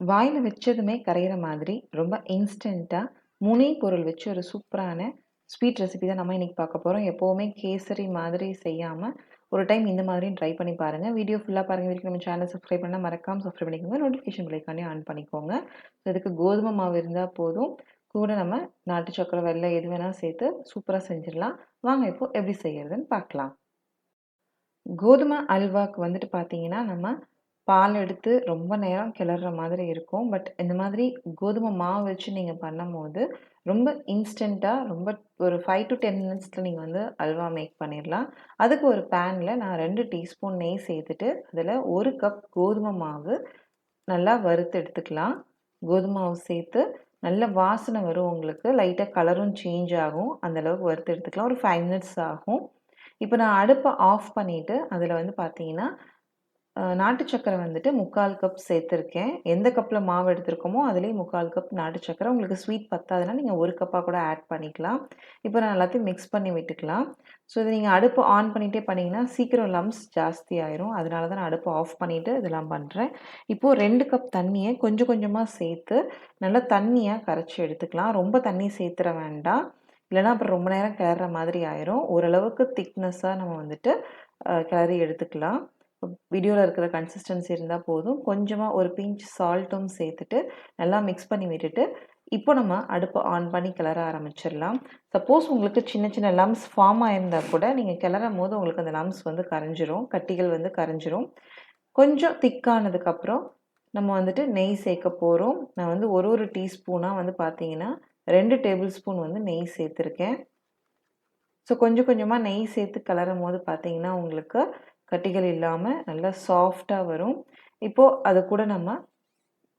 வாயில் வச்சதுமே கரையிற மாதிரி ரொம்ப இன்ஸ்டண்ட்டாக முனை பொருள் வச்சு ஒரு சூப்பரான ஸ்வீட் ரெசிபி தான் நம்ம இன்னைக்கு பார்க்க போகிறோம் எப்போவுமே கேசரி மாதிரி செய்யாமல் ஒரு டைம் இந்த மாதிரியும் ட்ரை பண்ணி பாருங்கள் வீடியோ ஃபுல்லாக பாருங்கள் வரைக்கும் நம்ம சேனல் சப்ஸ்கிரைப் பண்ணால் மறக்காமல் சப்ஸ்கிரைப் பண்ணிக்கோங்க. நோட்டிஃபிகேஷன் பிள்ளைக்கானே ஆன் பண்ணிக்கோங்க. ஸோ இதுக்கு கோதுமை மாவு இருந்தால் போதும். கூட நம்ம நாட்டு சக்கரை வெள்ளை எது வேணால் சேர்த்து சூப்பராக செஞ்சிடலாம். வாங்க இப்போது எப்படி செய்கிறதுன்னு பார்க்கலாம். கோதுமை அல்வாக்கு வந்துட்டு பார்த்தீங்கன்னா, நம்ம பால் எடுத்து ரொம்ப நேரம் கிளறுற மாதிரி இருக்கும். பட் இந்த மாதிரி கோதுமை மாவு வச்சு நீங்கள் பண்ணும்போது, ரொம்ப இன்ஸ்டண்ட்டாக ரொம்ப ஒரு ஃபைவ் டு டென் மினிட்ஸில் நீங்கள் வந்து அல்வா மேக் பண்ணிடலாம். அதுக்கு ஒரு பேனில் நான் ரெண்டு டீஸ்பூன் நெய் சேர்த்துட்டு, அதில் ஒரு கப் கோதுமை மாவு நல்லா வறுத்து எடுத்துக்கலாம். கோதுமை மாவு சேர்த்து நல்ல வாசனை வரும் உங்களுக்கு. லைட்டாக கலரும் சேஞ்ச் ஆகும். அந்த அளவுக்கு வறுத்து எடுத்துக்கலாம். ஒரு ஃபைவ் மினிட்ஸ் ஆகும். இப்போ நான் அடுப்பை ஆஃப் பண்ணிவிட்டு அதில் வந்து பார்த்தீங்கன்னா, நாட்டு சக்கரை வந்துட்டு 3/4 கப் சேர்த்துருக்கேன். எந்த கப்பில் மாவு எடுத்திருக்கோமோ, அதிலேயே 3/4 கப் நாட்டு சக்கரை உங்களுக்கு ஸ்வீட் பத்தாதுன்னா, நீங்கள் ஒரு கப்பாக கூட ஆட் பண்ணிக்கலாம். இப்போ நான் எல்லாத்தையும் மிக்ஸ் பண்ணி விட்டுக்கலாம். ஸோ இதை நீங்கள் அடுப்பு ஆன் பண்ணிகிட்டே பண்ணிங்கன்னா சீக்கிரம் லம்ப்ஸ் ஜாஸ்தி ஆயிரும். அதனால தான் நான் அடுப்ப ஆஃப் பண்ணிவிட்டு இதெல்லாம் பண்ணுறேன் இப்போது ரெண்டு கப் தண்ணியை கொஞ்சம் கொஞ்சமாக சேர்த்து, நல்லா தண்ணியாக கரைச்சி எடுத்துக்கலாம். ரொம்ப தண்ணி சேர்த்துற வேண்டாம். இல்லைனா அப்புறம் ரொம்ப நேரம் கிளற மாதிரி ஆயிரும். ஓரளவுக்கு திக்னஸ்ஸாக நம்ம வந்துட்டு கிளறி எடுத்துக்கலாம். வீடியோவில் இருக்கிற கன்சிஸ்டன்சி இருந்தால் போதும். கொஞ்சமாக ஒரு பிஞ்ச் சால்ட்டும் சேர்த்துட்டு, நல்லா மிக்ஸ் பண்ணி விட்டுட்டு, இப்போ நம்ம அடுப்பை ஆன் பண்ணி கிளற ஆரம்பிச்சிடலாம். சப்போஸ் உங்களுக்கு சின்ன சின்ன லம்ப்ஸ் ஃபார்ம் ஆயிருந்தால் கூட, நீங்கள் கிளறும் போது உங்களுக்கு அந்த லம்ப்ஸ் வந்து கரைஞ்சிரும். கட்டிகள் வந்து கரைஞ்சிரும். கொஞ்சம் திக்கானதுக்கப்புறம், நம்ம வந்துட்டு நெய் சேர்க்க போகிறோம் நான் வந்து ஒரு ஒரு டீஸ்பூனாக வந்து பார்த்தீங்கன்னா, ரெண்டு டேபிள் ஸ்பூன் வந்து நெய் சேர்த்துருக்கேன். ஸோ கொஞ்சம் கொஞ்சமாக நெய் சேர்த்து கிளறும்போது பார்த்தீங்கன்னா, உங்களுக்கு கட்டிகள் இல்லாமல் நல்லா சாஃப்டாக வரும். இப்போது அது கூட நம்ம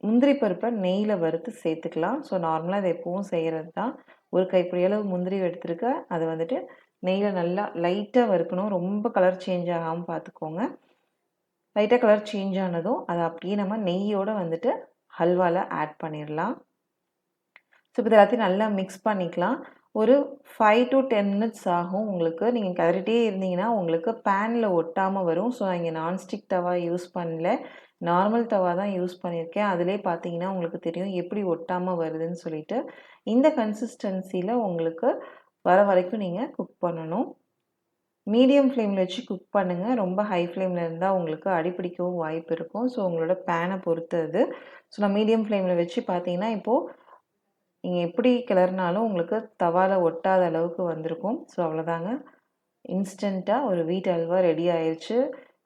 முந்திரி பருப்பை நெய்யில் வறுத்து சேர்த்துக்கலாம். ஸோ நார்மலாக இது எப்பவும் செய்கிறது தான். ஒரு கைப்பிடி அளவு முந்திரி எடுத்துருக்க அதை வந்துட்டு நெய்யில் நல்லா லைட்டாக வறுக்கணும். ரொம்ப கலர் சேஞ்ச் ஆகாமல் பார்த்துக்கோங்க. லைட்டாக கலர் சேஞ்ச் ஆனதும், அதை அப்படியே நம்ம நெய்யோடு வந்துட்டு ஹல்வாவில் ஆட் பண்ணிடலாம். ஸோ இப்போ எல்லாத்தையும் நல்லா மிக்ஸ் பண்ணிக்கலாம். ஒரு ஃபைவ் டு டென் மினிட்ஸ் ஆகும் உங்களுக்கு. நீங்கள் கிளறிட்டே இருந்தீங்கன்னா, உங்களுக்கு பேனில் ஒட்டாமல் வரும். ஸோ நான் இங்கே நான்ஸ்டிக் தவா யூஸ் பண்ணல. நார்மல் தவா தான் யூஸ் பண்ணியிருக்கேன். அதிலே பார்த்தீங்கன்னா, உங்களுக்கு தெரியும் எப்படி ஒட்டாமல் வருதுன்னு சொல்லிட்டு. இந்த கன்சிஸ்டன்சியில் உங்களுக்கு வர வரைக்கும் நீங்கள் குக் பண்ணணும். மீடியம் ஃப்ளேமில் வச்சு குக் பண்ணுங்கள் ரொம்ப ஹை ஃப்ளேமில் இருந்தால் உங்களுக்கு அடிப்பிடிக்கவும் வாய்ப்பு இருக்கும். ஸோ உங்களோட பேனை பொறுத்து அது. ஸோ நான் மீடியம் ஃப்ளேமில் வச்சு பார்த்தீங்கன்னா, இப்போது நீங்கள் எப்படி கிளறுனாலும் உங்களுக்கு தவால ஒட்டாத அளவுக்கு வந்திருக்கும். ஸோ அவ்வளோதாங்க. இன்ஸ்டண்ட்டாக ஒரு வீட் அல்வா ரெடி ஆயிடுச்சு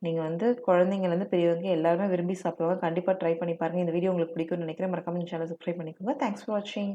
நீங்கள் வந்து குழந்தைங்கலேருந்து பெரியவங்க எல்லாருமே விரும்பி சாப்பிடுவாங்க. கண்டிப்பாக ட்ரை பண்ணி பாருங்கள் இந்த வீடியோ உங்களுக்கு பிடிக்கும்னு நினைக்கிறேன். மறக்காம இந்த சப்ஸ்கிரைப் பண்ணிக்கோங்க. தேங்க்ஸ் ஃபார் வாட்சிங்.